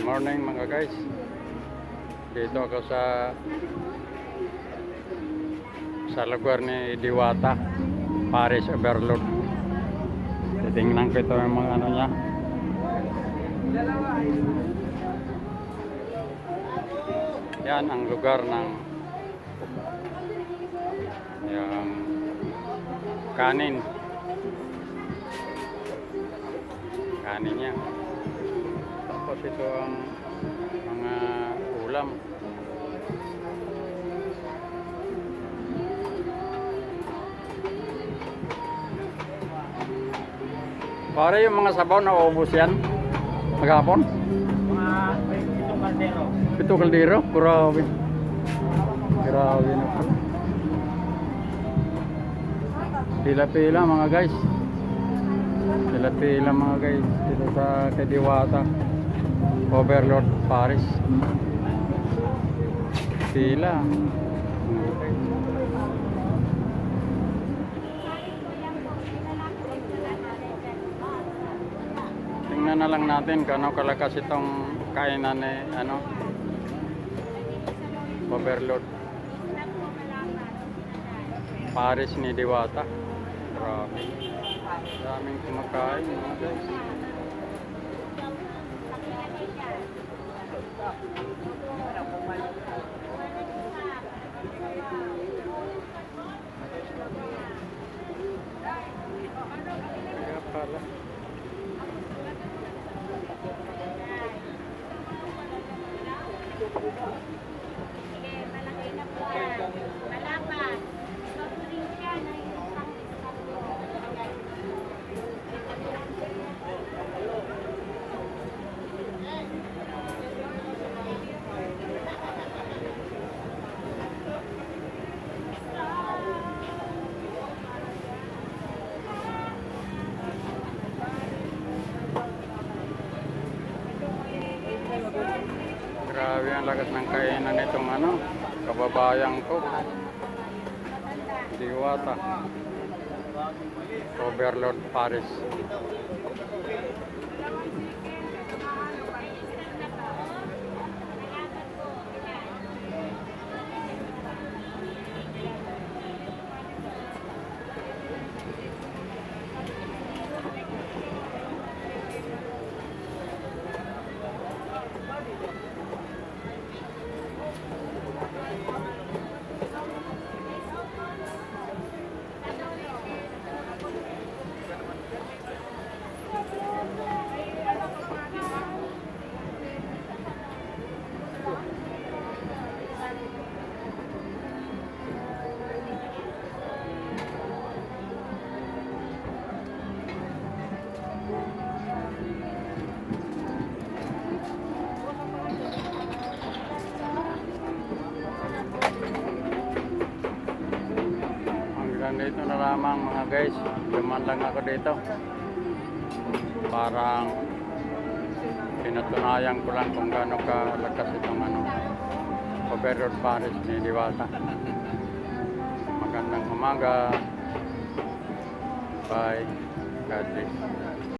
Morning mga guys. Dito ako sa sa lugar ni Diwata, Paris Overload. Titingnan ko ito yung mga ano niya. Yan ang lugar ng yung kanin. Kanin niya. Tapos ito ang mga ulam. Pare yung mga sabaw na ubos yan. Maghapon. Mga itong kaldero. Ito kaldero. Grabe. Grabe na po. Pila-pila mga guys. Pila-pila mga guys. Dito sa Kadiwata. Overlord Paris. Guys. Tingnan na lang natin kung ano kalakas itong kainan ni ano Overlord Paris ni Diwata. Grabe. Daming kumakain mga guys. Pala. Sige, malaki na po ang lakas ng kainan nitong ano, kababayan ko. Diwata. Overlord Paris. Dito na lamang mga guys. Duman lang ako dito. Parang pinatunayan ko lang kung gaano kalakas itong ano, Overlord Paris ni Diwata. Magandang umaga. Bye. God bless.